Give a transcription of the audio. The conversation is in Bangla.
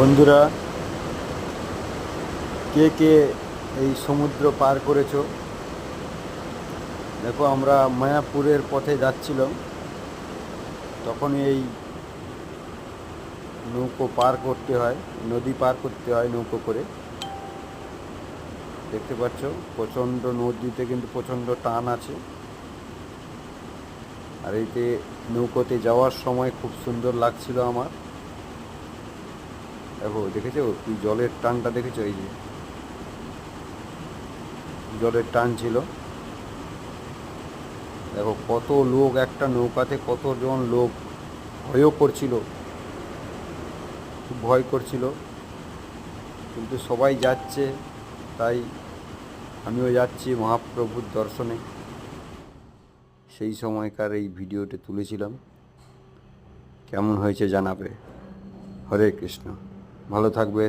বন্ধুরা, কে কে এই সমুদ্র পার করেছ? দেখো, আমরা মায়াপুরের পথে যাচ্ছিলাম। তখন এই নৌকো পার করতে হয়, নদী পার করতে হয় নৌকো করে। দেখতে পাচ্ছ, প্রচণ্ড নদীতে কিন্তু প্রচণ্ড টান আছে। আর এইতে নৌকোতে যাওয়ার সময় খুব সুন্দর লাগছিল আমার। দেখো, দেখেছ? কি জলের টানটা দেখেছ? এই যে জলের টান ছিল। দেখো, কত লোক, একটা নৌকাতে কতজন লোক ভয়ও করছিল। ভয় করছিল। কিন্তু সবাই যাচ্ছে, তাই আমিও যাচ্ছি মহাপ্রভুর দর্শনে। সেই সময়কার এই ভিডিওটি তুলেছিলাম। কেমন হয়েছে জানাবে? হরে কৃষ্ণ। ভালো থাকবে।